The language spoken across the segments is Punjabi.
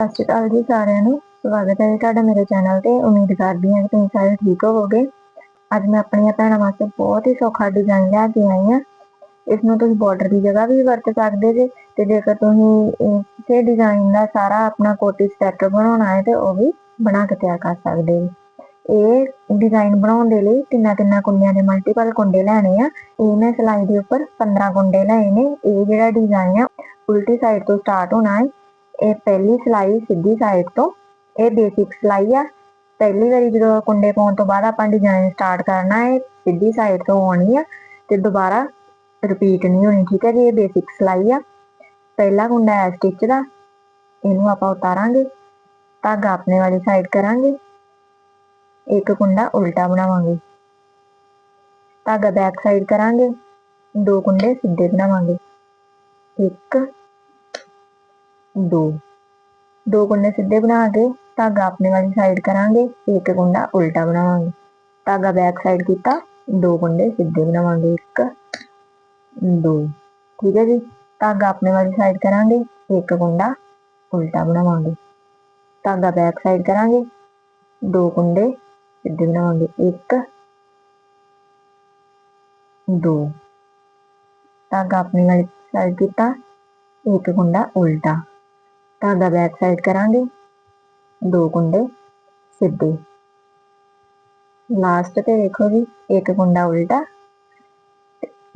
ਸਤਿ ਸ਼੍ਰੀ ਅਕਾਲ ਜੀ ਸਾਰਿਆਂ ਨੂੰ। ਸਵਾਗਤ ਹੈ ਜੀ ਤੁਹਾਡਾ ਮੇਰੇ ਚੈਨਲ ਤੇ। ਉਮੀਦ ਕਰਦੀ ਹਾਂ ਕਿ ਤੁਸੀਂ ਸਾਰੇ ਠੀਕ ਹੋਵੋਗੇ। ਅੱਜ ਮੈਂ ਆਪਣੀਆਂ ਭੈਣਾਂ ਵਾਸਤੇ ਬਹੁਤ ਹੀ ਸੌਖਾ ਡਿਜ਼ਾਈਨ ਲੈ ਕੇ ਆਈ ਹਾਂ। ਇਸ ਨੂੰ ਤੁਸੀਂ ਬਾਰਡਰ ਦੀ ਜਗ੍ਹਾ ਵੀ ਵਰਤ ਸਕਦੇ ਜੇ ਤੇ ਜੇਕਰ ਤੁਸੀਂ ਇਸੇ ਡਿਜ਼ਾਈਨ ਦਾ ਸਾਰਾ ਆਪਣਾ ਕੋਟੀ ਸਟੈਕਰ ਬਣਾਉਣਾ ਹੈ ਤੇ ਉਹ ਵੀ ਬਣਾ ਕੇ ਤਿਆਰ ਕਰ ਸਕਦੇ ਹੋ। ਇਹ ਡਿਜ਼ਾਈਨ ਬਣਾਉਣ ਦੇ ਲਈ ਤਿੰਨਾਂ ਤਿੰਨਾਂ ਕੁੰਡਿਆਂ ਦੇ ਮਲਟੀਪਲ ਕੁੰਡੇ ਲੈਣੇ ਆ। ਇਹ ਮੈਂ ਸਲਾਈ ਦੇ ਉੱਪਰ 15 ਕੁੰਡੇ ਲਏ ਨੇ। ਇਹ ਜਿਹੜਾ ਡਿਜ਼ਾਈਨ ਆ, ਉਲਟੀ ਸਾਈਡ ਤੋਂ ਸਟਾਰਟ ਹੋਣਾ ਹੈ। ਇਹ ਪਹਿਲੀ ਸਲਾਈ ਸਿੱਧੀ ਸਾਈਡ ਤੋਂ, ਇਹ ਬੇਸਿਕ ਸਲਾਈ ਆ। ਪਹਿਲੀ ਵਾਰੀ ਜਦੋਂ ਕੁੰਡੇ ਪਾਉਣ ਤੋਂ ਬਾਅਦ ਆਪਾਂ ਡਿਜ਼ਾਈਨ ਸਟਾਰਟ ਕਰਨਾ ਹੈ ਸਿੱਧੀ ਸਾਈਡ ਤੋਂ ਆਉਣੀ ਆ ਤੇ ਦੁਬਾਰਾ ਰਿਪੀਟ ਨਹੀਂ ਹੋਣੀ, ਠੀਕ ਹੈ ਜੀ? ਇਹ ਬੇਸਿਕ ਸਲਾਈ ਆ। ਪਹਿਲਾ ਕੁੰਡਾ ਹੈ ਸਟਿਚ ਦਾ, ਇਹਨੂੰ ਆਪਾਂ ਉਤਾਰਾਂਗੇ, ਧਾਗਾ ਆਪਣੇ ਵਾਲੀ ਸਾਈਡ ਕਰਾਂਗੇ, ਇੱਕ ਕੁੰਡਾ ਉਲਟਾ ਬਣਾਵਾਂਗੇ। ਧਾਗਾ ਬੈਕ ਸਾਈਡ ਕਰਾਂਗੇ, ਦੋ ਕੁੰਡੇ ਸਿੱਧੇ ਬਣਾਵਾਂਗੇ। ਇੱਕ ਦੋ। ਦੋ ਕੁੰਡੇ ਸਿੱਧੇ ਬਣਾ ਕੇ ਧਾਗਾ ਆਪਣੇ ਵਾਲੀ ਸਾਈਡ ਕਰਾਂਗੇ, ਇੱਕ ਕੁੰਡਾ ਉਲਟਾ ਬਣਾਵਾਂਗੇ। ਧਾਗਾ ਬੈਕ ਸਾਈਡ ਕੀਤਾ, ਦੋ ਕੁੰਡੇ ਸਿੱਧੇ ਬਣਾਵਾਂਗੇ, ਇੱਕ, ਦੋ। ਠੀਕ ਹੈ ਜੀ? ਧਾਗਾ ਆਪਣੇ ਵਾਲੀ ਸਾਈਡ ਕਰਾਂਗੇ, ਇੱਕ ਕੁੰਡਾ ਉਲਟਾ ਬਣਾਵਾਂਗੇ। ਧਾਗਾ ਬੈਕ ਸਾਈਡ ਕਰਾਂਗੇ, ਦੋ ਕੁੰਡੇ ਸਿੱਧੇ ਬਣਾਵਾਂਗੇ, ਇੱਕ, ਦੋ। ਧਾਗਾ ਆਪਣੇ ਵਾਲੀ ਸਾਈਡ ਕੀਤਾ, ਇੱਕ ਕੁੰਡਾ ਉਲਟਾ। ਧਾਗਾ ਬੈਕ ਸਾਈਡ ਕਰਾਂਗੇ। ਦੋ ਕੁੰਡੇ ਸਿੱਧੇ। ਲਾਸਟ ਤੇ ਦੇਖੋ ਜੀ, ਇੱਕ ਕੁੰਡਾ ਉਲਟਾ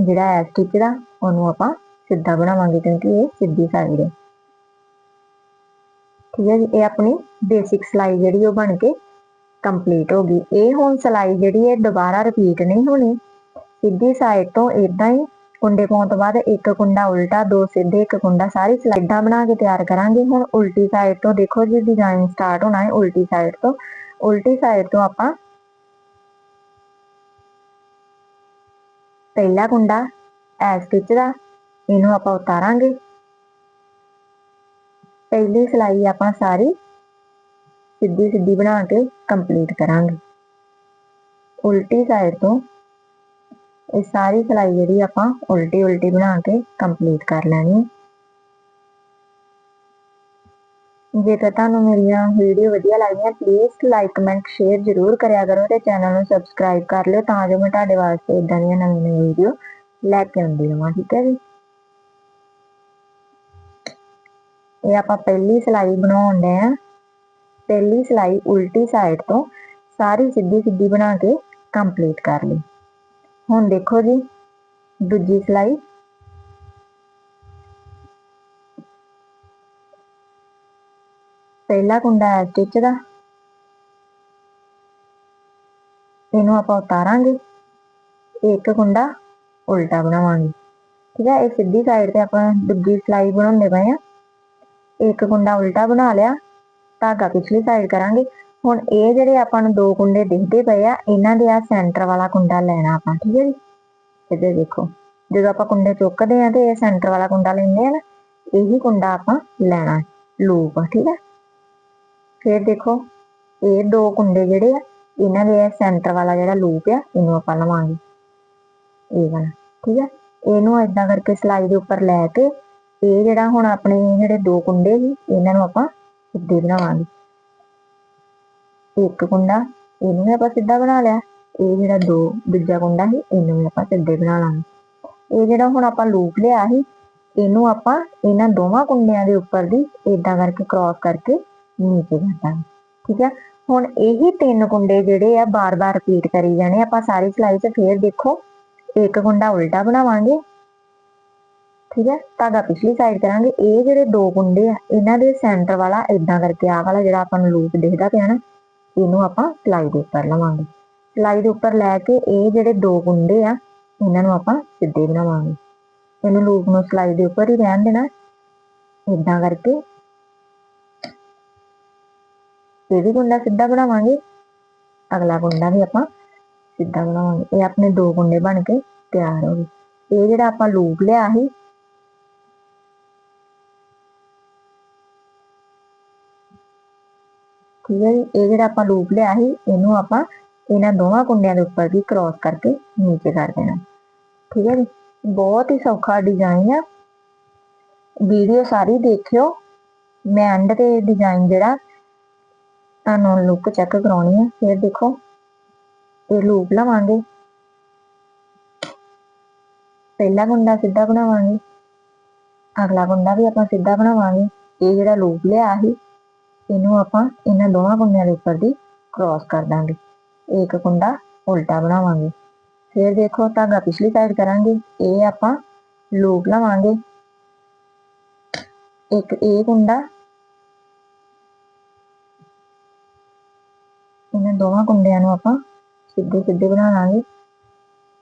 ਜਿਹੜਾ ਹੈ ਸਟਿਚ ਦਾ, ਉਹਨੂੰ ਆਪਾਂ ਸਿੱਧਾ ਬਣਾਵਾਂਗੇ ਕਿਉਂਕਿ ਇਹ ਸਿੱਧੀ ਸਾਈਡ ਹੈ। ਠੀਕ ਹੈ ਜੀ, ਇਹ ਆਪਣੀ ਬੇਸਿਕ ਸਲਾਈ ਜਿਹੜੀ ਉਹ ਬਣ ਕੇ ਕੰਪਲੀਟ ਹੋ ਗਈ। ਇਹ ਹੁਣ ਸਲਾਈ ਜਿਹੜੀ ਹੈ ਦੁਬਾਰਾ ਰਿਪੀਟ ਨਹੀਂ ਹੋਣੀ। ਸਿੱਧੀ ਸਾਈਡ ਤੋਂ ਇਦਾਂ ਹੀ ਕੁੰਡੇ ਪਾਉਣ ਤੋਂ ਬਾਅਦ ਇੱਕ ਕੁੰਡਾ ਉਲਟਾ, ਦੋ ਸਿੱਧੇ, ਇੱਕ ਕੁੰਡਾ ਸਾਰੀ ਸਲਾਈਡਾਂ ਬਣਾ ਕੇ ਤਿਆਰ ਕਰਾਂਗੇ। ਹੁਣ ਉਲਟੀ ਸਾਈਡ ਤੋਂ ਦੇਖੋ ਜੀ ਡਿਜ਼ਾਈਨ ਸਟਾਰਟ ਹੋਣਾ ਹੈ ਉਲਟੀ ਸਾਈਡ ਤੋਂ। ਉਲਟੀ ਸਾਈਡ ਤੋਂ ਆਪਾਂ ਪਹਿਲਾ ਕੁੰਡਾ ਐ ਸਟਿਚ ਦਾ, ਇਹਨੂੰ ਆਪਾਂ ਉਤਾਰਾਂਗੇ। ਪਹਿਲੀ ਸਲਾਈ ਆਪਾਂ ਸਾਰੀ ਸਿੱਧੀ ਸਿੱਧੀ ਬਣਾ ਕੇ ਕੰਪਲੀਟ ਕਰਾਂਗੇ। ਉਲਟੀ ਸਾਈਡ ਤੋਂ ਇਹ ਸਾਰੀ ਸਲਾਈ ਜਿਹੜੀ ਆਪਾਂ ਉਲਟੀ ਉਲਟੀ ਬਣਾ ਕੇ ਕੰਪਲੀਟ ਕਰ ਲੈਣੀ ਹੈ। ਜੇਕਰ ਤੁਹਾਨੂੰ ਮੇਰੀਆਂ ਵੀਡੀਓ ਵਧੀਆ ਲੱਗਦੀਆਂ ਪਲੀਜ਼ ਲਾਈਕ ਕਮੈਂਟ ਸ਼ੇਅਰ ਜ਼ਰੂਰ ਕਰਿਆ ਕਰੋ ਤੇ ਚੈਨਲ ਨੂੰ ਸਬਸਕ੍ਰਾਈਬ ਕਰ ਲਿਓ ਤਾਂ ਜੋ ਮੈਂ ਤੁਹਾਡੇ ਵਾਸਤੇ ਇਦਾਂ ਦੀਆਂ ਨਵੀਆਂ ਨਵੀਆਂ ਵੀਡੀਓ ਲੈ ਕੇ ਆਉਂਦੀ ਰਹਾਂ ਠੀਕ ਹੈ ਜੀ? ਇਹ ਆਪਾਂ ਪਹਿਲੀ ਸਲਾਈ ਬਣਾਉਣ ਦੇ ਆ ਪਹਿਲੀ ਸਲਾਈ ਉਲਟੀ ਸਾਈਡ ਤੋਂ ਸਾਰੀ ਸਿੱਧੀ ਸਿੱਧੀ ਬਣਾ ਕੇ ਕੰਪਲੀਟ ਕਰ ਲਈ। ਹੁਣ ਦੇਖੋ ਜੀ, ਦੂਜੀ ਸਲਾਈ ਪਹਿਲਾ ਕੁੰਡਾ ਹੈ ਸਟਿਚ ਦਾ। ਇਹਨੂੰ ਆਪਾਂ ਉਤਾਰਾਂਗੇ। ਇੱਕ ਕੁੰਡਾ ਉਲਟਾ ਬਣਾਵਾਂਗੇ। ਠੀਕ ਹੈ, ਇਹ ਸਿੱਧੀ ਸਾਈਡ ਤੇ ਆਪਾਂ ਦੂਜੀ ਸਲਾਈ ਬਣਾਉਂਦੇ ਪਏ ਆ ਇੱਕ ਕੁੰਡਾ ਉਲਟਾ ਬਣਾ ਲਿਆ ਧਾਗਾ ਪਿਛਲੀ ਸਾਈਡ ਕਰਾਂਗੇ। ਹੁਣ ਇਹ ਜਿਹੜੇ ਆਪਾਂ ਨੂੰ ਦੋ ਕੁੰਡੇ ਦਿਖਦੇ ਪਏ ਆ, ਇਹਨਾਂ ਦੇ ਆ ਸੈਂਟਰ ਵਾਲਾ ਕੁੰਡਾ ਲੈਣਾ ਆਪਾਂ, ਠੀਕ ਹੈ ਜੀ? ਇਹਦੇ ਦੇਖੋ, ਜਦੋਂ ਆਪਾਂ ਕੁੰਡੇ ਚੁੱਕਦੇ ਆ ਤੇ ਇਹ ਸੈਂਟਰ ਵਾਲਾ ਕੁੰਡਾ ਲੈਂਦੇ ਆ ਨਾ, ਇਹੀ ਕੁੰਡਾ ਆਪਾਂ ਲੈਣਾ ਲੂਪ ਠੀਕ ਹੈ? ਫਿਰ ਦੇਖੋ, ਇਹ ਦੋ ਕੁੰਡੇ ਜਿਹੜੇ ਆ, ਇਹਨਾਂ ਦੇ ਸੈਂਟਰ ਵਾਲਾ ਜਿਹੜਾ ਲੂਪ ਆ, ਇਹਨੂੰ ਆਪਾਂ ਲਵਾਂਗੇ, ਇਹ ਵਾਲਾ, ਠੀਕ ਹੈ? ਇਹਨੂੰ ਇਦਾਂ ਕਰਕੇ ਸਲਾਈ ਦੇ ਉੱਪਰ ਲੈ ਕੇ, ਇਹ ਜਿਹੜਾ ਹੁਣ ਆਪਣੇ ਜਿਹੜੇ ਦੋ ਕੁੰਡੇ ਸੀ, ਇਹਨਾਂ ਨੂੰ ਆਪਾਂ ਸਿੱਧੇ ਬਣਾਵਾਂਗੇ। ਇੱਕ ਕੁੰਡਾ ਇਹਨੂੰ ਵੀ ਆਪਾਂ ਸਿੱਧਾ ਬਣਾ ਲਿਆ। ਇਹ ਜਿਹੜਾ ਦੋ, ਦੂਜਾ ਕੁੰਡਾ ਸੀ, ਇਹਨੂੰ ਵੀ ਆਪਾਂ ਸਿੱਧੇ ਬਣਾ ਲਾਂਗੇ। ਇਹ ਜਿਹੜਾ ਹੁਣ ਆਪਾਂ ਲੂਪ ਲਿਆ ਸੀ, ਇਹਨੂੰ ਆਪਾਂ ਇਹਨਾਂ ਦੋਵਾਂ ਕੁੰਡਿਆਂ ਦੇ ਉੱਪਰ ਦੀ ਇਦਾਂ ਕਰਕੇ ਕ੍ਰਾਸ ਕਰਕੇ ਨੀਚੇ ਕਰਦਾਂਗੇ ਠੀਕ ਹੈ ਹੁਣ ਇਹੀ ਤਿੰਨ ਕੁੰਡੇ ਜਿਹੜੇ ਆ ਬਾਰ-ਬਾਰ ਰਿਪੀਟ ਕਰੀ ਜਾਣੇ। ਆਪਾਂ ਸਾਰੀ ਸਿਲਾਈ 'ਚ ਫੇਰ ਦੇਖੋ, ਇੱਕ ਕੁੰਡਾ ਉਲਟਾ ਬਣਾਵਾਂਗੇ। ਠੀਕ ਹੈ ਧਾਗਾ ਪਿਛਲੀ ਸਾਈਡ ਕਰਾਂਗੇ। ਇਹ ਜਿਹੜੇ ਦੋ ਕੁੰਡੇ ਆ, ਇਹਨਾਂ ਦੇ ਸੈਂਟਰ ਵਾਲਾ ਇਦਾਂ ਕਰਕੇ ਆਹ ਵਾਲਾ ਜਿਹੜਾ ਆਪਾਂ ਨੂੰ ਲੂਪ ਦਿਖਦਾ ਪਿਆ ਨਾ ਇਹਨੂੰ ਆਪਾਂ ਸਲਾਈ ਦੇ ਉੱਪਰ ਲਵਾਂਗੇ। ਸਲਾਈ ਦੇ ਉੱਪਰ ਲੈ ਕੇ ਇਹ ਜਿਹੜੇ ਦੋ ਗੁੰਡੇ ਆ, ਇਹਨਾਂ ਨੂੰ ਆਪਾਂ ਸਿੱਧੇ ਬਣਾਵਾਂਗੇ। ਇਹਨੂੰ ਲੂਪ ਨੂੰ ਸਲਾਈ ਦੇ ਉੱਪਰ ਹੀ ਰਹਿਣ ਦੇਣਾ। ਇਦਾਂ ਕਰਕੇ ਇਹ ਵੀ ਗੁੰਡਾ ਸਿੱਧਾ ਬਣਾਵਾਂਗੇ। ਅਗਲਾ ਗੁੰਡਾ ਵੀ ਆਪਾਂ ਸਿੱਧਾ ਬਣਾਵਾਂਗੇ। ਇਹ ਆਪਣੇ ਦੋ ਗੁੰਡੇ ਬਣ ਕੇ ਤਿਆਰ ਹੋ ਗਏ। ਇਹ ਜਿਹੜਾ ਆਪਾਂ ਲੂਪ ਲਿਆ ਸੀ ਠੀਕ ਹੈ ਜੀ ਇਹ ਜਿਹੜਾ ਆਪਾਂ ਲੂਪ ਲਿਆ ਸੀ, ਇਹਨੂੰ ਆਪਾਂ ਇਹਨਾਂ ਦੋਵਾਂ ਕੁੰਡਿਆਂ ਦੇ ਉੱਪਰ ਵੀ ਕ੍ਰਾਸ ਕਰਕੇ ਨੀਚੇ ਕਰ ਦੇਣਾ। ਠੀਕ ਹੈ ਜੀ? ਬਹੁਤ ਹੀ ਸੌਖਾ ਡਿਜ਼ਾਈਨ ਆ। ਵੀਡੀਓ ਸਾਰੀ ਦੇਖਿਓ। ਮੈਂ ਐਂਡ ਤੇ ਡਿਜ਼ਾਈਨ ਜਿਹੜਾ, ਤੁਹਾਨੂੰ ਲੁੱਕ ਚੈੱਕ ਕਰਾਉਣੀ ਆ, ਫਿਰ ਦੇਖੋ। ਇਹ ਲੂਪ ਲਵਾਂਗੇ। ਪਹਿਲਾ ਗੁੰਡਾ ਸਿੱਧਾ ਬਣਾਵਾਂਗੇ। ਅਗਲਾ ਗੁੰਡਾ ਵੀ ਆਪਾਂ ਸਿੱਧਾ ਬਣਾਵਾਂਗੇ। ਇਹ ਜਿਹੜਾ ਲੂਪ ਲਿਆ ਸੀ ਇਹਨੂੰ ਆਪਾਂ ਇਹਨਾਂ ਦੋਵਾਂ ਕੁੰਡਿਆਂ ਦੇ ਉੱਪਰ ਦੀ ਕ੍ਰਾਸ ਕਰ ਦਾਂਗੇ। ਇੱਕ ਕੁੰਡਾ ਉਲਟਾ ਬਣਾਵਾਂਗੇ। ਫਿਰ ਦੇਖੋ, ਧਾਗਾ ਪਿਛਲੀ ਸਾਈਡ ਕਰਾਂਗੇ। ਇਹ ਆਪਾਂ ਲੂਪ ਲਵਾਂਗੇ। ਇੱਕ ਇਹ ਕੁੰਡਾ, ਇਹਨਾਂ ਦੋਵਾਂ ਕੁੰਡਿਆਂ ਨੂੰ ਆਪਾਂ ਸਿੱਧੇ ਸਿੱਧੇ ਬਣਾ ਲਾਂਗੇ।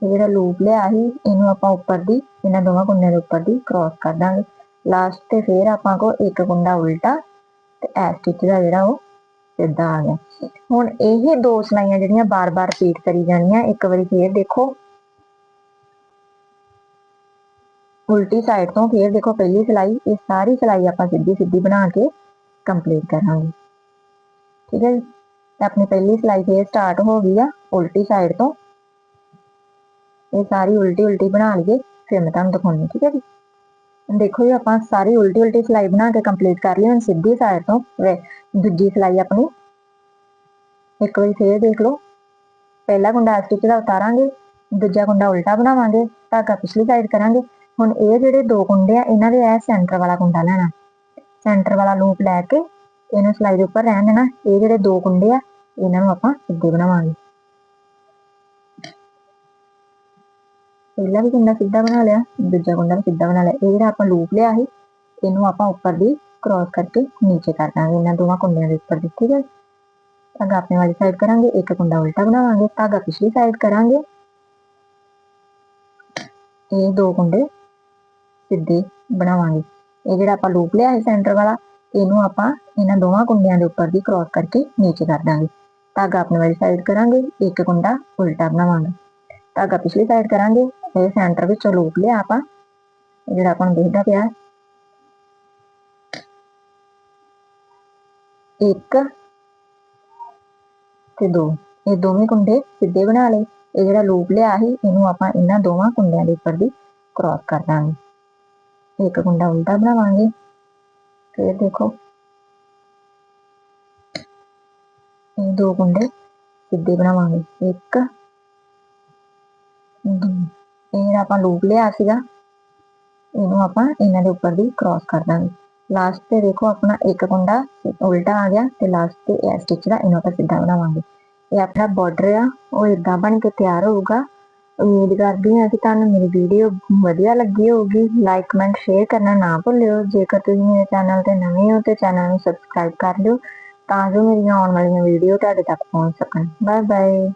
ਇਹ ਜਿਹੜਾ ਲੂਪ ਲਿਆ ਸੀ, ਇਹਨੂੰ ਆਪਾਂ ਉੱਪਰ ਦੀ, ਇਹਨਾਂ ਦੋਵਾਂ ਕੁੰਡਿਆਂ ਦੇ ਉੱਪਰ ਦੀ ਕ੍ਰਾਸ ਕਰ ਦਾਂਗੇ। ਲਾਸਟ ਤੇ ਫਿਰ ਆਪਾਂ ਕੋ ਇੱਕ ਕੁੰਡਾ ਉਲਟਾ ਤੇ ਐ ਸਟਿਚ ਦਾ ਜਿਹੜਾ ਉਹ ਸਿੱਧਾ ਆ ਗਿਆ। ਹੁਣ ਇਹ ਦੋ ਸਲਾਈਆਂ ਜਿਹੜੀਆਂ ਬਾਰ-ਬਾਰ ਰਿਪੀਟ ਕਰੀ ਜਾਣੀਆਂ। ਇੱਕ ਵਾਰੀ ਫੇਰ ਦੇਖੋ। ਉਲਟੀ ਸਾਈਡ ਤੋਂ ਫੇਰ ਦੇਖੋ ਪਹਿਲੀ ਸਲਾਈ। ਇਹ ਸਾਰੀ ਸਲਾਈ ਆਪਾਂ ਸਿੱਧੀ ਸਿੱਧੀ ਬਣਾ ਕੇ ਕੰਪਲੀਟ ਕਰਾਂਗੇ। ਠੀਕ ਹੈ ਜੀ? ਤੇ ਆਪਣੀ ਪਹਿਲੀ ਸਲਾਈ ਫੇਰ ਸਟਾਰਟ ਹੋ ਗਈ ਆ ਉਲਟੀ ਸਾਈਡ ਤੋਂ। ਇਹ ਸਾਰੀ ਉਲਟੀ ਉਲਟੀ ਬਣਾ ਲਈਏ ਫਿਰ ਮੈਂ ਤੁਹਾਨੂੰ ਦਿਖਾਉਂਦੀ ਠੀਕ ਹੈ ਜੀ? ਹੁਣ ਦੇਖੋ ਜੀ, ਆਪਾਂ ਸਾਰੀ ਉਲਟੀ ਉਲਟੀ ਸਲਾਈ ਬਣਾ ਕੇ ਕੰਪਲੀਟ ਕਰ ਲਈ, ਹੁਣ ਸਿੱਧੀ ਸਾਈਡ ਤੋਂ ਦੂਜੀ ਸਲਾਈ ਆਪਣੀ। ਇੱਕ ਵਾਰੀ ਫੇਰ ਦੇਖ ਲਓ। ਪਹਿਲਾ ਕੁੰਡਾ ਸਟਿਚ ਦਾ ਉਤਾਰਾਂਗੇ, ਦੂਜਾ ਕੁੰਡਾ ਉਲਟਾ ਬਣਾਵਾਂਗੇ, ਧਾਗਾ ਪਿਛਲੀ ਸਾਈਡ ਕਰਾਂਗੇ। ਹੁਣ ਇਹ ਜਿਹੜੇ ਦੋ ਕੁੰਡੇ ਆ, ਇਹਨਾਂ ਦੇ ਇਹ ਸੈਂਟਰ ਵਾਲਾ ਕੁੰਡਾ ਲੈਣਾ। ਸੈਂਟਰ ਵਾਲਾ ਲੂਪ ਲੈ ਕੇ, ਇਹਨੂੰ ਸਲਾਈ ਦੇ ਉੱਪਰ ਰਹਿਣ ਦੇਣਾ। ਇਹ ਜਿਹੜੇ ਦੋ ਕੁੰਡੇ ਆ, ਇਹਨਾਂ ਨੂੰ ਆਪਾਂ ਸਿੱਧੇ ਬਣਾਵਾਂਗੇ। ਪਹਿਲਾ ਵੀ ਕੁੰਡਾ ਸਿੱਧਾ ਬਣਾ ਲਿਆ, ਦੂਜਾ ਕੁੰਡਾ ਵੀ ਸਿੱਧਾ ਬਣਾ ਲਿਆ। ਇਹ ਜਿਹੜਾ ਆਪਾਂ ਲੂਪ ਲਿਆ ਸੀ, ਇਹਨੂੰ ਆਪਾਂ ਉੱਪਰ ਦੀ ਕ੍ਰਾਸ ਕਰਕੇ ਨੀਚੇ ਕਰ ਦਾਂਗੇ। ਇਹਨਾਂ ਦੋਵਾਂ ਕੁੰਡਿਆਂ ਦੇ ਉੱਪਰ ਦੀ, ਠੀਕ ਹੈ ਧਾਗਾ ਆਪਣੇ ਵਾਲੀ ਸਾਈਡ ਕਰਾਂਗੇ, ਇੱਕ ਕੁੰਡਾ ਉਲਟਾ ਬਣਾਵਾਂਗੇ ਧਾਗਾ ਪਿਛਲੀ ਸਾਈਡ ਕਰਾਂਗੇ। ਇਹ ਦੋ ਕੁੰਡੇ ਸਿੱਧੇ ਬਣਾਵਾਂਗੇ। ਇਹ ਜਿਹੜਾ ਆਪਾਂ ਲੂਪ ਲਿਆ ਹੈ ਸੈਂਟਰ ਵਾਲਾ, ਇਹਨੂੰ ਆਪਾਂ ਇਹਨਾਂ ਦੋਵਾਂ ਕੁੰਡਿਆਂ ਦੇ ਉੱਪਰ ਦੀ ਕ੍ਰਾਸ ਕਰਕੇ ਨੀਚੇ ਕਰ ਦਾਂਗੇ। ਧਾਗਾ ਆਪਣੇ ਵਾਲੀ ਸਾਈਡ ਕਰਾਂਗੇ, ਇੱਕ ਕੁੰਡਾ ਉਲਟਾ ਬਣਾਵਾਂਗੇ। ਧਾਗਾ ਪਿਛਲੀ ਸਾਈਡ ਕਰਾਂਗੇ, ਇਹ ਸੈਂਟਰ ਵਿੱਚੋਂ ਲੂਪ ਲਿਆ ਆਪਾਂ, ਇਹ ਜਿਹੜਾ ਆਪਾਂ ਨੂੰ ਦਿਖਦਾ ਪਿਆ। ਇੱਕ ਤੇ ਦੋ, ਇਹ ਦੋਵੇਂ ਕੁੰਡੇ ਸਿੱਧੇ ਬਣਾ ਲਏ। ਇਹ ਜਿਹੜਾ ਲੂਪ ਲਿਆ ਸੀ, ਇਹਨੂੰ ਆਪਾਂ ਇਹਨਾਂ ਦੋਵਾਂ ਕੁੰਡਿਆਂ ਦੇ ਉੱਪਰ ਦੀ ਕ੍ਰਾਸ ਕਰ ਦਾਂਗੇ। ਇੱਕ ਕੁੰਡਾ ਉਲਟਾ ਬਣਾਵਾਂਗੇ, ਫਿਰ ਦੇਖੋ। ਇਹ ਦੋ ਕੁੰਡੇ ਸਿੱਧੇ ਬਣਾਵਾਂਗੇ। ਇੱਕ ਇਹ ਜਿਹੜਾ ਆਪਾਂ ਲੂਪ ਲਿਆ ਸੀਗਾ, ਇਹਨੂੰ ਆਪਾਂ ਇਹਨਾਂ ਦੇ ਉੱਪਰ ਦੀ ਕ੍ਰਾਸ ਕਰ ਦਾਂਗੇ। ਲਾਸਟ ਤੇ ਦੇਖੋ ਆਪਣਾ ਇੱਕ ਕੁੰਡਾ ਉਲਟਾ ਆ ਗਿਆ ਤੇ ਲਾਸਟ ਤੇ ਇਹ ਸਟਿਚ ਦਾ ਇਹਨੂੰ ਆਪਾਂ ਸਿੱਧਾ ਬਣਾਵਾਂਗੇ। ਇਹ ਆਪਣਾ ਬਾਰਡਰ ਆ, ਉਹ ਇਦਾਂ ਬਣ ਕੇ ਤਿਆਰ ਹੋਊਗਾ। ਉਮੀਦ ਕਰਦੀ ਹਾਂ ਕਿ ਤੁਹਾਨੂੰ ਮੇਰੀ ਵੀਡੀਓ ਵਧੀਆ ਲੱਗੀ ਹੋਊਗੀ। ਲਾਈਕ ਕਮੈਂਟ ਸ਼ੇਅਰ ਕਰਨਾ ਨਾ ਭੁੱਲਿਓ। ਜੇਕਰ ਤੁਸੀਂ ਮੇਰੇ ਚੈਨਲ ਤੇ ਨਵੇਂ ਹੋ ਤੇ ਚੈਨਲ ਨੂੰ ਸਬਸਕ੍ਰਾਈਬ ਕਰ ਲਿਓ, ਤਾਂ ਜੋ ਮੇਰੀਆਂ ਆਉਣ ਵਾਲੀਆਂ ਵੀਡੀਓ ਤੁਹਾਡੇ ਤੱਕ ਪਹੁੰਚ ਸਕਣ। Bye bye